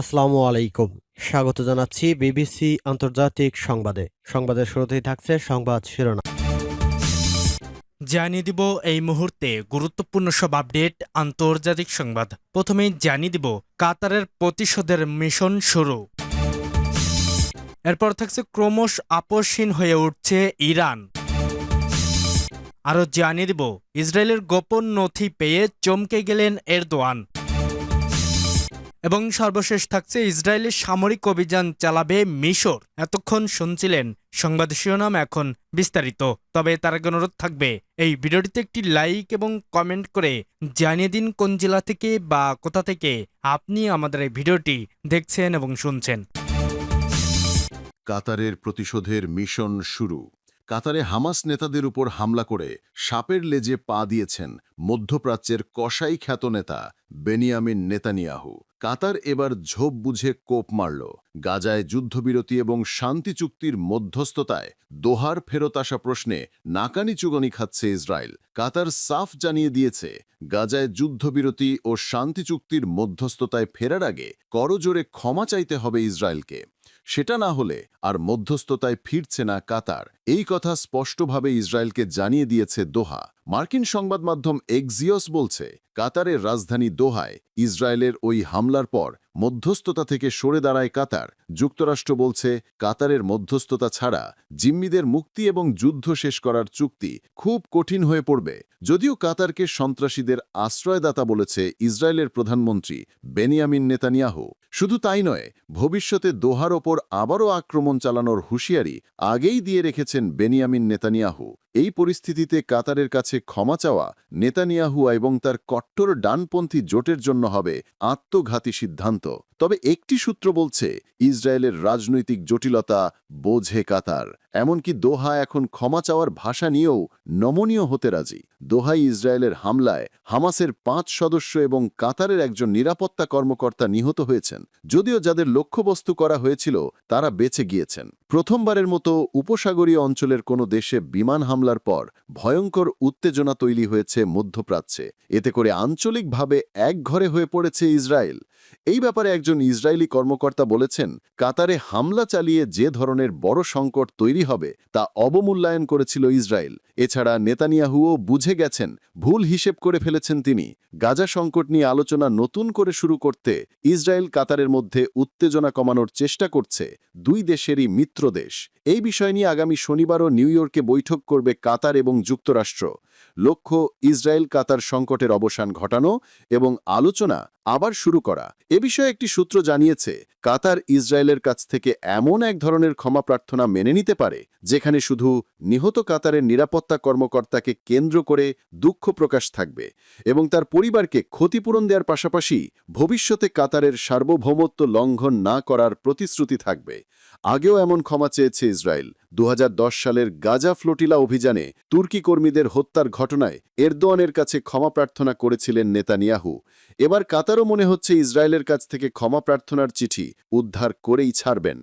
আসসালামু আলাইকুম। স্বাগত জানাচ্ছি বিবিসি আন্তর্জাতিক সংবাদে। সংবাদের শুরুতেই থাকছে সংবাদ শিরোনাম। জানিয়ে দিব এই মুহূর্তে গুরুত্বপূর্ণ সব আপডেট, আন্তর্জাতিক সংবাদ। প্রথমেই জানিয়ে দিব কাতারের প্রতিশোধের মিশন শুরু। এরপর থাকছে ক্রমশ আপসহীন হয়ে উঠছে ইরান। আরও জানিয়ে দিব, ইসরায়েলের গোপন নথি পেয়ে চমকে গেলেন এরদোয়ান। এবং সর্বশেষ থাকছে ইসরায়েলের সামরিক অভিযান চালাবে মিশর। এতক্ষণ শুনছিলেন সংবাদ শিরোনাম এখন বিস্তারিত। তবে তার অনুরোধ থাকবে, এই ভিডিওটিতে একটি লাইক এবং কমেন্ট করে জানিয়ে দিন কোন জেলা থেকে বা কোথা থেকে আপনি আমাদের এই ভিডিওটি দেখছেন এবং শুনছেন। কাতারের প্রতিশোধের মিশন শুরু। কাতারে হামাস নেতাদের উপর হামলা করে সাপের লেজে পা দিয়েছেন মধ্যপ্রাচ্যের কসাই খ্যাত নেতা বেনিয়ামিন নেতানিয়াহু। কাতার এবার ঝোপ বুঝে কোপ মারল। গাজায় যুদ্ধবিরতি এবং শান্তি চুক্তির মধ্যস্থতায় দোহার ফেরত আসা প্রশ্নে নাকানি চুগনি খাচ্ছে ইসরায়েল। কাতার সাফ জানিয়ে দিয়েছে, গাজায় যুদ্ধবিরতি ও শান্তি চুক্তির মধ্যস্থতায় ফেরার আগে করজোরে ক্ষমা চাইতে হবে ইসরায়েলকে। সেটা না হলে আর মধ্যস্থতায় ফিরছে না কাতার। এই কথা স্পষ্টভাবে ইসরায়েলকে জানিয়ে দিয়েছে দোহা। মার্কিন সংবাদ মাধ্যম এক্সিয়স বলছে, কাতারের রাজধানী দোহায় ইসরায়েলের ওই হামলার পর মধ্যস্থতা থেকে সরে দাঁড়ায় কাতার। যুক্তরাষ্ট্র বলছে, কাতারের মধ্যস্থতা ছাড়া জিম্মিদের মুক্তি এবং যুদ্ধ শেষ করার চুক্তি খুব কঠিন হয়ে পড়বে। যদিও কাতারকে সন্ত্রাসীদের আশ্রয়দাতা বলেছে ইসরায়েলের প্রধানমন্ত্রী বেনিয়ামিন নেতানিয়াহু। শুধু তাই নয়, ভবিষ্যতে দোহার ওপর আবারও আক্রমণ চালানোর হুঁশিয়ারি আগেই দিয়ে রেখেছেন বেনিয়ামিন নেতানিয়াহু। এই পরিস্থিতিতে কাতারের কাছে ক্ষমা চাওয়া নেতানিয়াহুয়া এবং তার কট্টর ডানপন্থী জোটের জন্য হবে আত্মঘাতী সিদ্ধান্ত। তবে একটি সূত্র বলছে, ইসরায়েলের রাজনৈতিক জটিলতা বোঝে কাতার। এমনকি দোহা এখন ক্ষমা চাওয়ার ভাষা নিয়েও নমনীয় হতে রাজি। দোহাই ইসরায়েলের হামলায় হামাসের পাঁচ সদস্য এবং কাতারের একজন নিরাপত্তা কর্মকর্তা নিহত হয়েছেন। যদিও যাদের লক্ষ্যবস্তু করা হয়েছিল, তারা বেঁচে গিয়েছেন। প্রথমবারের মতো উপসাগরীয় অঞ্চলের কোনো দেশে বিমান হামলার পর ভয়ঙ্কর উত্তেজনা তৈরি হয়েছে মধ্যপ্রাচ্যে। এতে করে আঞ্চলিকভাবে একঘরে হয়ে পড়েছে ইসরায়েল। এই ব্যাপারে একজন ইসরায়েলি কর্মকর্তা বলেছেন, কাতারে হামলা চালিয়ে যে ধরনের বড় সংকট তৈরি হবে তা অবমূল্যায়ন করেছিল ইসরায়েল। এছাড়া নেতানিয়াহুও বুঝে গেছেন, ভুল হিসেব করে ফেলেছেন তিনি। গাজা সংকট নিয়ে আলোচনা নতুন করে শুরু করতে ইসরায়েল কাতারের মধ্যে উত্তেজনা কমানোর চেষ্টা করছে দুই দেশেরই মিত্র দেশ। এই বিষয় নিয়ে আগামী শনিবারও নিউ ইয়র্কে বৈঠক করবে কাতার এবং যুক্তরাষ্ট্র। লক্ষ্য ইসরায়েল কাতার সংকটের অবসান ঘটানো এবং আলোচনা আবার শুরু করা। এ বিষয়ে একটি সূত্র জানিয়েছে, কাতার ইসরায়েলের কাছ থেকে এমন এক ধরনের ক্ষমা প্রার্থনা মেনে নিতে পারে, যেখানে শুধু নিহত কাতারের নিরাপত্তা কর্মকর্তাকে কেন্দ্র করে দুঃখ প্রকাশ থাকবে এবং তার পরিবারকে ক্ষতিপূরণ দেওয়ার পাশাপাশি ভবিষ্যতে কাতারের সার্বভৌমত্ব লঙ্ঘন না করার প্রতিশ্রুতি থাকবে। আগেও এমন ক্ষমা চেয়েছে ইসরায়েল। দু হাজার দশ সালের গাজা ফ্লোটিলা অভিযানে তুর্কি কর্মীদের হত্যার ঘটনায় এরদোয়ানের কাছে ক্ষমা প্রার্থনা করেছিলেন নেতানিয়াহু। এবার কাতারও মনে হচ্ছে ইসরায়েলের কাছ থেকে ক্ষমা প্রার্থনার চিঠি উদ্ধার করেই ছাড়বেন।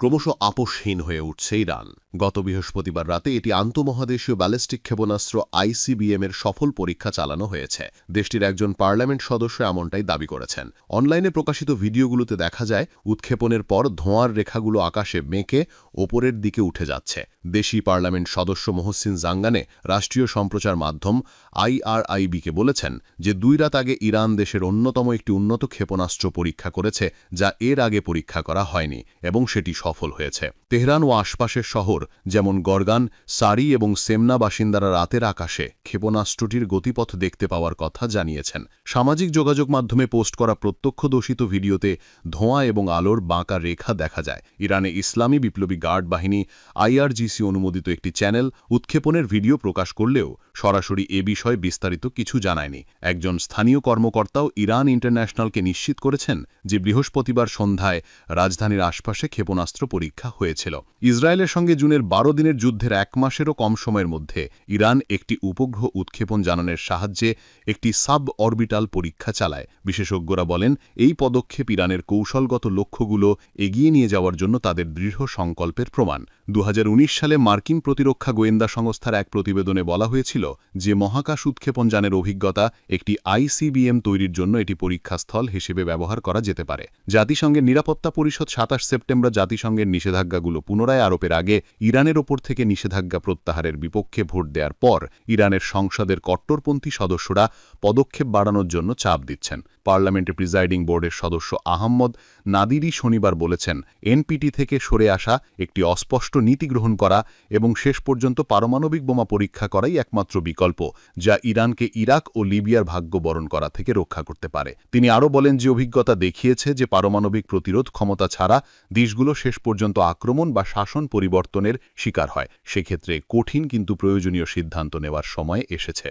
ক্রমশ আপোষহীন হয়ে উঠছে ইরান। গত বৃহস্পতিবার রাতে এটি আন্তমহাদেশীয় ব্যালিস্টিক ক্ষেপণাস্ত্র আইসিবিএম এর সফল পরীক্ষা চালানো হয়েছে। দেশটির একজন পার্লামেন্ট সদস্য এমনটাই দাবি করেছেন। অনলাইনে প্রকাশিত ভিডিওগুলোতে দেখা যায়, উৎক্ষেপণের পর ধোঁয়ার রেখাগুলো আকাশে মেঁকে ওপরের দিকে উঠে যাচ্ছে। দেশি পার্লামেন্ট সদস্য মহসিন জাঙ্গানে রাষ্ট্রীয় সম্প্রচার মাধ্যম আইআরআইবিকে বলেছেন যে, দুই রাত আগে ইরান দেশের অন্যতম একটি উন্নত ক্ষেপণাস্ত্র পরীক্ষা করেছে, যা এর আগে পরীক্ষা করা হয়নি এবং সেটি সফল হয়েছে। তেহরান ও আশপাশের শহর, যেমন গরগান, সারি এবং সেমনা বাসিন্দারা রাতের আকাশে ক্ষেপণাস্ত্রটির গতিপথ দেখতে পাওয়ার কথা জানিয়েছেন। সামাজিক যোগাযোগ মাধ্যমে পোস্ট করা প্রত্যক্ষদর্শিত ভিডিওতে ধোঁয়া এবং আলোর বাঁকা রেখা দেখা যায়। ইরানে ইসলামী বিপ্লবী গার্ড বাহিনী আইআরজিসি অনুমোদিত একটি চ্যানেল উৎক্ষেপণের ভিডিও প্রকাশ করলেও সরাসরি এ বিষয়ে বিস্তারিত কিছু জানায়নি। একজন স্থানীয় কর্মকর্তাও ইরান ইন্টারন্যাশনালকে নিশ্চিত করেছেন যে বৃহস্পতিবার সন্ধ্যায় রাজধানীর আশপাশে ক্ষেপণাস্ত্র ক্ষেপণাস্ত্র পরীক্ষা হয়েছিল। ইসরায়েলের সঙ্গে জুনের বারো দিনের যুদ্ধের এক মাসেরও কম সময়ের মধ্যে ইরান একটি উপগ্রহ উৎক্ষেপণ জানানের সাহায্যে একটি সাব অরবিটাল পরীক্ষা চালায়। বিশেষজ্ঞরা বলেন, এই পদক্ষেপ ইরানের কৌশলগত লক্ষ্যগুলো এগিয়ে নিয়ে যাওয়ার জন্য তাদের দৃঢ় সংকল্পের প্রমাণ। দু হাজার উনিশ সালে মার্কিন প্রতিরক্ষা গোয়েন্দা সংস্থার এক প্রতিবেদনে বলা হয়েছিল যে মহাকাশ উৎক্ষেপণ যানের অভিজ্ঞতা একটি আইসিবিএম তৈরির জন্য এটি পরীক্ষাস্থল হিসেবে ব্যবহার করা যেতে পারে। জাতিসংঘের নিরাপত্তা পরিষদ সাতাশ সেপ্টেম্বর জাতিসংঘের নিষেধাজ্ঞাগুলো পুনরায় আরোপের আগে ইরানের ওপর থেকে নিষেধাজ্ঞা প্রত্যাহারের বিপক্ষে ভোট দেওয়ার পর ইরানের সংসদের কট্টরপন্থী সদস্যরা পদক্ষেপ বাড়ানোর জন্য চাপ দিচ্ছেন। পার্লামেন্টে প্রিজাইডিং বোর্ডের সদস্য আহম্মদ নাদিরি শনিবার বলেছেন, এনপিটি থেকে সরে আসা, একটি অস্পষ্ট নীতি গ্রহণ করা এবং শেষ পর্যন্ত পারমাণবিক বোমা পরীক্ষা করাই একমাত্র বিকল্প, যা ইরানকে ইরাক ও লিবিয়ার ভাগ্য বরণ করা থেকে রক্ষা করতে পারে। তিনি আরও বলেন যে, অভিজ্ঞতা দেখিয়েছে যে পারমাণবিক প্রতিরোধ ক্ষমতা ছাড়া দেশগুলো শেষ পর্যন্ত আক্রমণ বা শাসন পরিবর্তনের শিকার হয়। সেক্ষেত্রে কঠিন কিন্তু প্রয়োজনীয় সিদ্ধান্ত নেওয়ার সময় এসেছে।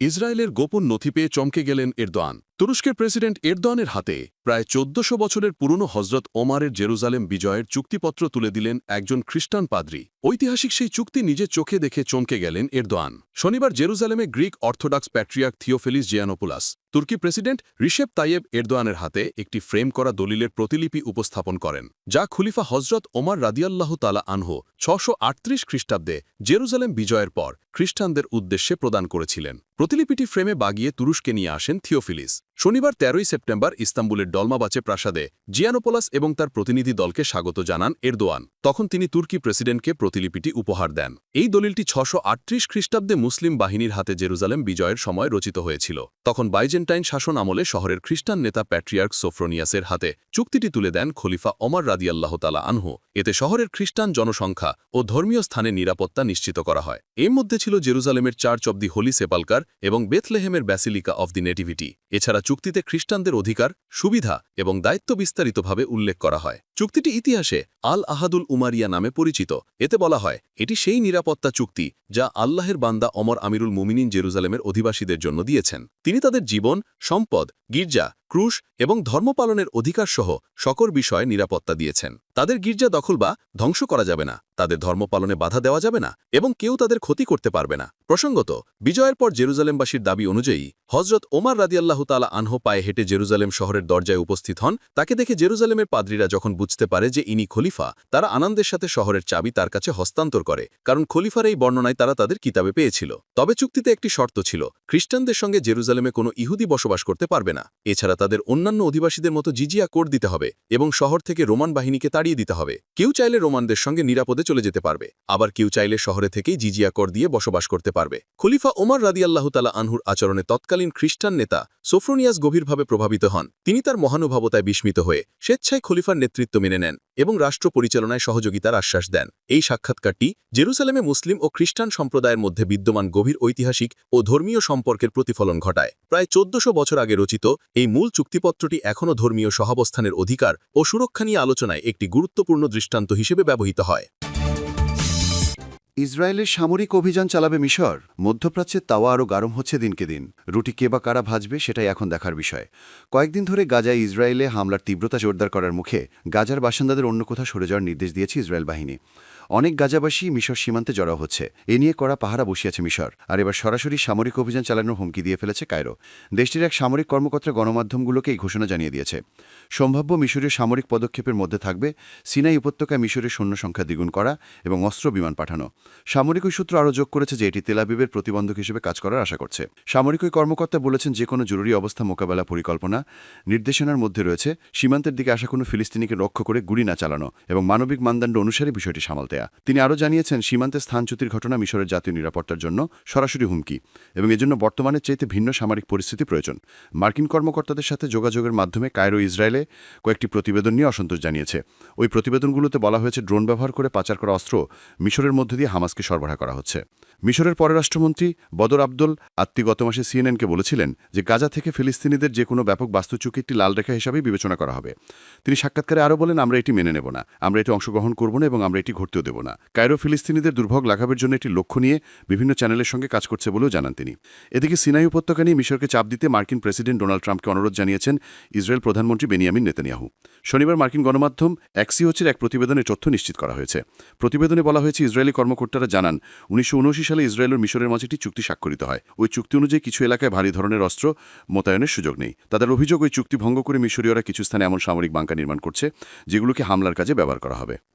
ইসরায়েলের গোপন নথি পেয়ে চমকে গেলেন এরদোয়ান। তুরস্কের প্রেসিডেন্ট এরদোয়ানের হাতে প্রায় চোদ্দশো বছরের পুরনো হজরত ওমারের জেরুজালেম বিজয়ের চুক্তিপত্র তুলে দিলেন একজন খ্রিস্টান পাদ্রী। ঐতিহাসিক সেই চুক্তি নিজের চোখে দেখে চমকে গেলেন এরদোয়ান। শনিবার জেরুজালেমে গ্রিক অর্থোডক্স প্যাট্রিয়াক থিওফেলিস জিয়ানোপুলাস, তুর্কি প্রেসিডেন্ট রিশেপ তাইয়েব এরদোয়ানের হাতে একটি ফ্রেম করা দলিলের প্রতিলিপি উপস্থাপন করেন, যা খুলিফা হজরত ওমার রাদিয়াল্লাহ তালা আনহো ছশো আটত্রিশ খ্রিস্টাব্দে জেরুজালেম বিজয়ের পর খ্রিস্টানদের উদ্দেশ্যে প্রদান করেছিলেন। প্রতিলিপিটি ফ্রেমে বাগিয়ে তুরস্কে নিয়ে আসেন থিওফিলিস। শনিবার তেরোই সেপ্টেম্বর ইস্তাম্বুলের ডলমাবাচে প্রাসাদে জিয়ানোপোলাস এবং তার প্রতিনিধি দলকে স্বাগত জানান এরদোয়ান। তখন তিনি তুর্কি প্রেসিডেন্টকে প্রতিলিপিটি উপহার দেন। এই দলিলটি ছশো আটত্রিশ খ্রিস্টাব্দে মুসলিম বাহিনীর হাতে জেরুজালেম বিজয়ের সময় রচিত হয়েছিল। তখন বাইজেন্টাইন শাসন আমলে শহরের খ্রিস্টান নেতা প্যাট্রিয়ার্ক সোফ্রোনিয়াসের হাতে চুক্তিটি তুলে দেন খলিফা অমর রাদিয়াল্লাহ তালা আনহু। এতে শহরের খ্রিস্টান জনসংখ্যা ও ধর্মীয় স্থানে নিরাপত্তা নিশ্চিত করা হয়। এর মধ্যে ছিল জেরুজালেমের church of the holy sepulchre এবং বেথলেহেমের ব্যাসিলিকা অব দি নেটিভিটি। এছাড়া চুক্তিতে খ্রিস্টানদের অধিকার সুবিধা এবং দায়িত্ব বিস্তারিতভাবে উল্লেখ করা হয়। চুক্তিটি ইতিহাসে আল আহাদুল উমারিয়া নামে পরিচিত। এতে বলা হয়, এটি সেই নিরাপত্তা চুক্তি যা আল্লাহের বান্দা অমর আমিরুল মুমিনিন জেরুজালেমের অধিবাসীদের জন্য দিয়েছেন। তিনি তাদের জীবন, সম্পদ, গির্জা, ক্রুশ এবং ধর্মপালনের অধিকারসহ সকল বিষয়ে নিরাপত্তা দিয়েছেন। তাদের গির্জা দখল বা ধ্বংস করা যাবে না, তাদের ধর্মপালনে বাধা দেওয়া যাবে না এবং কেউ তাদের ক্ষতি করতে পারবে না। প্রসঙ্গত, বিজয়ের পর জেরুজালেমবাসীর দাবি অনুযায়ী হজরত ওমার রাদিয়াল্লাহ তালা আনহ পায়ে হেঁটে জেরুজালেম শহরের দরজায় উপস্থিত হন। তাকে দেখে জেরুজালেমের পাদ্রীরা যখন বুঝতে পারে যে ইনি খলিফা, তারা আনন্দের সাথে শহরের চাবি তার কাছে হস্তান্তর করে, কারণ খলিফার এই বর্ণনায় তারা তাদের কিতাবে পেয়েছিল। তবে চুক্তিতে একটি শর্ত ছিল, খ্রিস্টানদের সঙ্গে জেরুজালেমে কোনো ইহুদি বসবাস করতে পারবে না। এছাড়া তাদের অন্যান্য অধিবাসীদের মতো জিজিয়া কোড দিতে হবে এবং শহর থেকে রোমান বাহিনীকে তাড়িয়ে দিতে হবে। কেউ চাইলে রোমানদের সঙ্গে নিরাপদে চলে যেতে পারবে, আবার কেউ চাইলে শহরে থেকেই জিজিয়া কর দিয়ে বসবাস করতে পারবে। খলিফা ওমর রাদিয়াল্লাহ তালা আনহুর আচরণে তৎকালীন খ্রিস্টান নেতা সোফ্রোনিয়াস গভীরভাবে প্রভাবিত হন। তিনি তার মহানুভবতায় বিস্মিত হয়ে স্বেচ্ছায় খলিফার নেতৃত্ব মেনে নেন এবং রাষ্ট্র পরিচালনায় সহযোগিতার আশ্বাস দেন। এই সাক্ষাৎকারটি জেরুসালেমে মুসলিম ও খ্রিস্টান সম্প্রদায়ের মধ্যে বিদ্যমান গভীর ঐতিহাসিক ও ধর্মীয় সম্পর্কের প্রতিফলন ঘটায়। প্রায় চোদ্দশো বছর আগে রচিত এই মূল চুক্তিপত্রটি এখনও ধর্মীয় সহাবস্থানের অধিকার ও সুরক্ষা নিয়ে আলোচনায় একটি গুরুত্বপূর্ণ দৃষ্টান্ত হিসেবে ব্যবহৃত হয়। ইসরায়েলের সামরিক অভিযান চালাবে মিশর? মধ্যপ্রাচ্যের তাওয়া আরও গরম হচ্ছে দিনকে দিন। রুটি কে বা কারা ভাজবে সেটাই এখন দেখার বিষয়। কয়েকদিন ধরে গাজায় ইসরায়েলে হামলার তীব্রতা জোরদার করার মুখে গাজার বাসিন্দাদের অন্য কোথাও সরে যাওয়ার নির্দেশ দিয়েছে ইসরায়েল বাহিনী। অনেক গাজাবাসী মিশর সীমান্তে জড়ো হচ্ছে। এ নিয়ে কড়া পাহারা বসিয়েছে মিশর। আর এবার সরাসরি সামরিক অভিযান চালানোর হুমকি দিয়ে ফেলেছে কায়রো। দেশটির এক সামরিক কর্মকর্তা গণমাধ্যমগুলোকে এই ঘোষণা জানিয়ে দিয়েছে। সম্ভাব্য মিশরীয় সামরিক পদক্ষেপের মধ্যে থাকবে সিনাই উপত্যকায় মিশরের সৈন্য সংখ্যা দ্বিগুণ করা এবং অস্ত্র বিমান পাঠানো। সামরিক ওই সূত্র আরও যোগ করেছে যে এটি তেলাবিবের প্রতিবন্ধক হিসেবে কাজ করার আশা করছে। সামরিক ওই কর্মকর্তা বলেছেন যে কোনো জরুরি অবস্থা মোকাবেলা পরিকল্পনা নির্দেশনার মধ্যে রয়েছে। সীমান্তের দিকে আসা কোনো ফিলিস্তিনিকে লক্ষ্য করে গুলি না চালানো এবং মানবিক মানদণ্ড অনুসারে বিষয়টি সামাল দেয়া। তিনি আরও জানিয়েছেন, সীমান্তে স্থানচ্যুতির ঘটনা মিশরের জাতীয় নিরাপত্তার জন্য সরাসরি হুমকি এবং এজন্য বর্তমানে চাইতে ভিন্ন সামরিক পরিস্থিতি প্রয়োজন। মার্কিন কর্মকর্তাদের সাথে যোগাযোগের মাধ্যমে কায়রো, ইসরায়েলে কয়েকটি প্রতিবেদন নিয়ে অসন্তোষ জানিয়েছে। ওই প্রতিবেদনগুলোতে বলা হয়েছে, ড্রোন ব্যবহার করে পাচার করা অস্ত্র মিশরের মধ্যে দিয়ে হামাসকে সরবরাহ করা হচ্ছে। মিশরের পররাষ্ট্রমন্ত্রী বদর আব্দুল আত্মি গত মাসে সিএনএনকে বলেছিলেন যে গাজা থেকে ফিলিস্তিনিদের যে কোনো ব্যাপক বাস্তুচুক্তি একটি লাল রেখা হিসাবেই বিবেচনা করা হবে। তিনি সাক্ষাৎকারে আরও বলেন, আমরা এটি মেনে নেব না। আমরা এটি অংশগ্রহণ করব না এবং আমরা এটি ঘটতেও দেব না। কায়রো ফিলিস্তিনিদের দুর্ভোগ লাঘবের জন্য একটি লক্ষ্য নিয়ে বিভিন্ন চ্যানেলের সঙ্গে কাজ করছে বলেও জানান তিনি। এদিকে সিনাই উপত্যকা নিয়ে মিশরকে চাপ দিতে মার্কিন প্রেসিডেন্ট ডোনাল্ড ট্রাম্পকে অনুরোধ জানিয়েছেন ইসরায়েল প্রধানমন্ত্রী বেনিয়ামিন নেতানিয়াহু। শনিবার মার্কিন গণমাধ্যম অ্যাক্সিওচের এক প্রতিবেদনে তথ্য নিশ্চিত করা হয়েছে। প্রতিবেদনে বলা হয়েছে, ইসরায়েলি কর্মকর্তারা জানান, উনিশশো সালে ইসরায়েল ও মিশরের মাঝে একটি চুক্তি স্বাক্ষরিত হয়। ওই চুক্তি অনুযায়ী কিছু এলাকায় ভারী ধরনের অস্ত্র মোতায়েনের সুযোগ নেই। তাদের অভিযোগ, ওই চুক্তি ভঙ্গ করে মিশরীয়রা কিছু স্থানে এমন সামরিক বাঙ্কা নির্মাণ করছে, যেগুলোকে হামলার কাজে ব্যবহার করা হবে।